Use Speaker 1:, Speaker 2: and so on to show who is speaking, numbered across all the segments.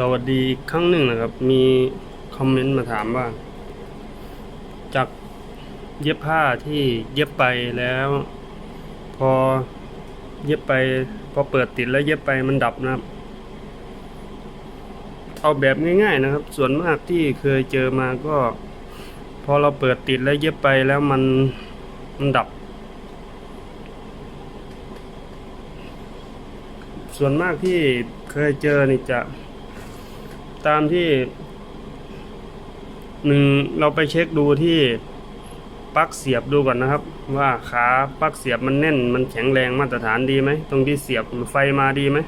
Speaker 1: สวัสดีอีกครั้งหนึ่งนะครับ มีคอมเมนต์มาถามว่า จากเย็บผ้าที่เย็บไปแล้ว พอเย็บไป พอเปิดติดแล้วเย็บไปมันดับนะครับ เอาแบบง่ายๆนะครับ ส่วนมากที่เคยเจอมาก็ พอเราเปิดติดแล้วเย็บไปแล้วมันมันดับ ส่วนมากที่เคยเจอนี่จะ ตามที่หนึ่งเราไปเช็คดูที่ปลั๊กเสียบดูก่อนนะครับ ว่าขาปลั๊กเสียบมันแน่น มันแข็งแรงมาตรฐานดีไหมตรงที่เสียบไฟมาดีไหม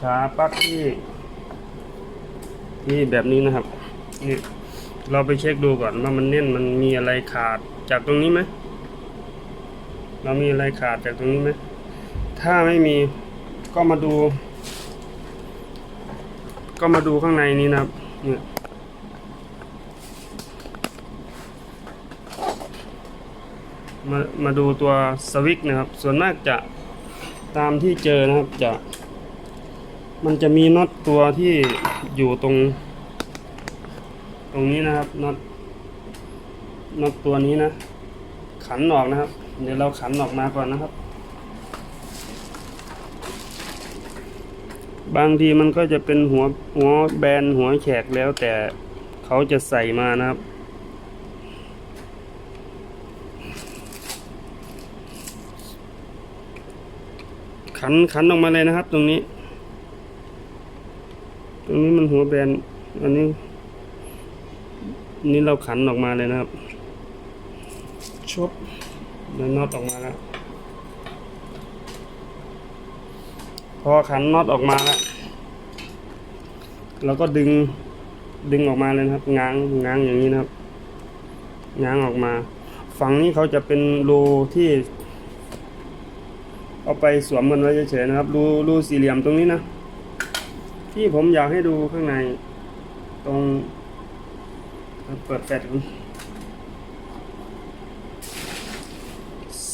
Speaker 1: ขาปลั๊กที่ที่แบบนี้นะครับนี่เราไปเช็คดูก่อนว่ามันแน่นมันมีอะไรขาดจากตรงนี้ไหมเรามีอะไรขาดจากตรงนี้ไหมถ้าไม่มีก็มาดู ก็มาดูข้างในนี้นะครับเนี่ยมามาดูตัวสวิตช์นะครับ ส่วนมากจะตามที่เจอนะครับจะ มันจะมีน็อตตัวที่อยู่ตรง ตรงนี้นะครับน็อตน็อตตัวนี้นะ ขันออกนะครับ เดี๋ยวเราขันออกมาก่อนนะครับ บางทีมันก็จะเป็นหัวหัวแบนหัวแฉกแล้วแต่เขาจะใส่มานะครับ ขันขันออกมาเลยนะครับ ตรงนี้ ตรงนี้มันหัวแบนอันนี้นนี้เราขันออกมาเลยนะครับชบเดี๋ยวน็อตออกมาแล้ว พอขันน็อตออกมาแล้วเราก็ดึงดึงออกมาเลยนะครับ ง้างง้างอย่างนี้นะครับ ง้างออกมา ฝั่งนี้เขาจะเป็นรูที่ เอาไปสวมมันไว้เฉยๆนะครับ รูรูสี่เหลี่ยมตรงนี้นะ ที่ผมอยากให้ดูข้างใน ตรง เปิดแฟลช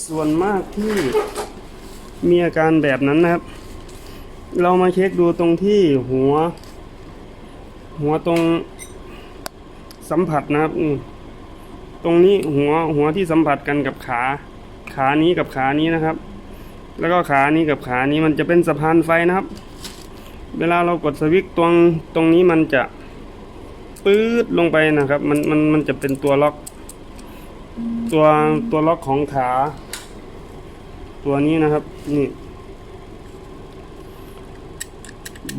Speaker 1: ส่วนมากที่มีอาการแบบนั้นนะครับ เรามาเช็คดูตรงที่หัว หัวตรงสัมผัสนะครับตรงนี้หัวหัวที่สัมผัสกันกับขา ขานี้กับขานี้นะครับ แล้วก็ขานี้กับขานี้มันจะเป็นสะพานไฟนะครับ เวลาเรากดสวิตช์ตรงตรงนี้มันจะปื๊ดลงไปนะครับ มันมันมันจะเป็นตัวล็อก ตัวตัวล็อกของขา ตัวนี้นะครับ นี่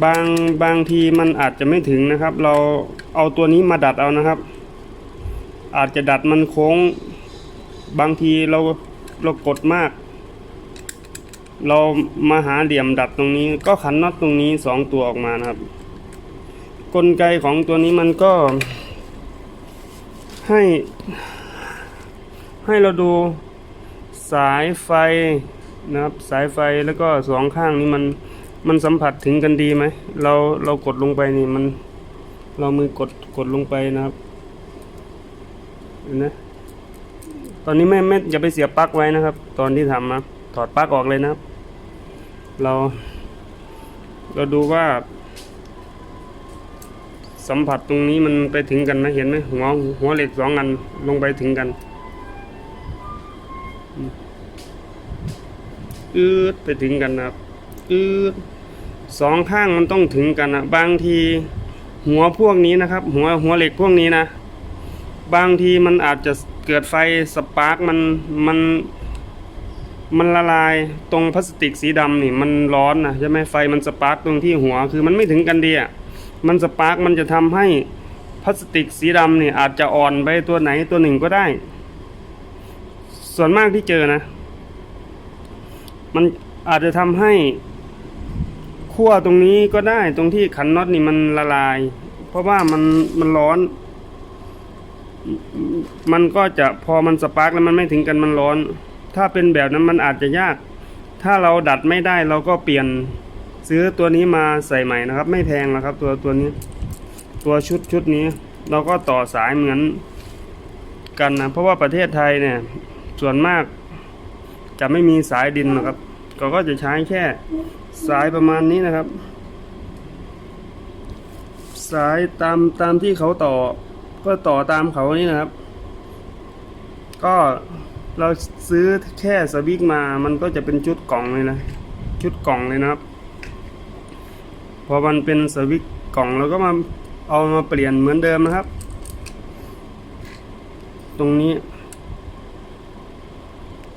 Speaker 1: บางบางทีมันอาจจะไม่ถึงนะครับ เราเอาตัวนี้มาดัดเอานะครับ อาจจะดัดมันโค้ง บางทีเราเรากดมาก เรามาหาเหลี่ยมดัดตรงนี้ ก็ขันน็อตตรงนี้สองตัวออกมานะครับ กลไกของตัวนี้มันก็ ให้ ให้เราดูสายไฟนะครับ สายไฟแล้วก็สองข้างนี้มัน มันสัมผัสถึงกันดีไหม เราเรากดลงไปนี่มัน เรามือกดกดลงไปนะครับเห็นไหมตอนนี้ไม่ไม่อย่าไปเสียบปลั๊กไว้นะครับ ตอนที่ทำนะถอดปลั๊กออกเลยนะครับ เรา เราดูว่า สัมผัสตรงนี้มันไปถึงกันไหมเห็นไหมหัวหัวเหล็กสองอันลงไปถึงกันอือืดไปถึงกันนะครับ อืดสองข้างมันต้องถึงกันนะบางทีหัวพวกนี้นะครับ หัวหัวเหล็กพวกนี้นะ บางทีมันอาจจะเกิดไฟสปาร์กมันมันมันละลายตรงพลาสติกสีดำนี่มันร้อนนะใช่ไหมไฟมันสปาร์กตรงที่หัวคือมันไม่ถึงกันดีอะมันสปาร์กมันจะทำให้พลาสติกสีดำนี่อาจจะอ่อนไปตัวไหนตัวหนึ่งก็ได้ ส่วนมากที่เจอนะ มันอาจจะทำให้ ขั้วตรงนี้ก็ได้ตรงที่ขันน็อตนี่มันละลาย เพราะว่ามันมันร้อน มันก็จะพอมันสปาร์กแล้วมันไม่ถึงกันมันร้อน ถ้าเป็นแบบนั้นมันอาจจะยาก ถ้าเราดัดไม่ได้เราก็เปลี่ยนซื้อตัวนี้มาใส่ใหม่นะครับ ไม่แพงนะครับ ตัวตัวนี้ ตัวชุดชุดนี้ เราก็ต่อสายเหมือนกันนะเพราะว่าประเทศไทยเนี่ย ส่วนมากจะไม่มีสายดินนะครับ ก็ก็จะใช้แค่ สายประมาณนี้นะครับ สายตามตามที่เขาต่อ ก็ต่อตามเขานี่นะครับ ก็เราซื้อแค่สวิกมา มันก็จะเป็นชุดกล่องเลยนะ ชุดกล่องเลยนะครับ พอมันเป็นสวิกกล่องเราก็มาเอามาเปลี่ยนเหมือนเดิมนะครับ ตรงนี้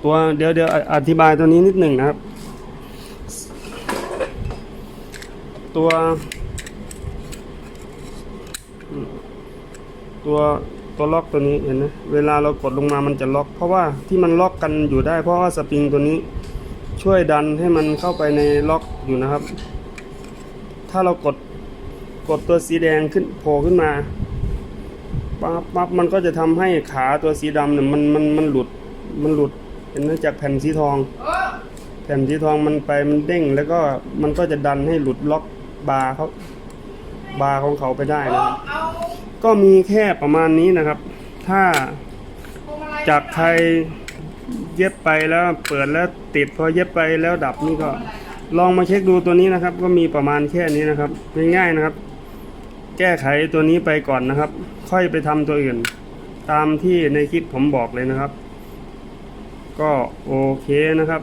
Speaker 1: ตัวเดี๋ยวเดี๋ยวอธิบายตัวนี้นิดหนึ่งนะครับ ตัว ตัวตัวล็อกตัวนี้เห็นไหมเวลาเรากดลงมามันจะล็อก เพราะว่าที่มันล็อกกันอยู่ได้ เพราะว่าสปริงตัวนี้ช่วยดันให้มันเข้าไปในล็อกอยู่นะครับ ถ้าเรากดกดตัวสีแดงขึ้นโผล่ขึ้นมาปั๊บปั๊บมันก็จะทำให้ขาตัวสีดำเนี่ยมันมันมันหลุดมันหลุดเห็นไหมจากแผ่นสีทอง แผ่นสีทองมันไปมันเด้งแล้วก็มันก็จะดันให้หลุดล็อก บาร์เขาบาร์ของเขาไปได้นะครับ ก็มีแค่ประมาณนี้นะครับ ถ้าจากใครเย็บไปแล้วเปิดแล้วติดพอเย็บไปแล้วดับนี่ก็ลองมาเช็คดูตัวนี้นะครับ ก็มีประมาณแค่นี้นะครับง่ายๆนะครับ แก้ไขตัวนี้ไปก่อนนะครับ ค่อยไปทำตัวอื่น ตามที่ในคลิปผมบอกเลยนะครับ ก็โอเคนะครับ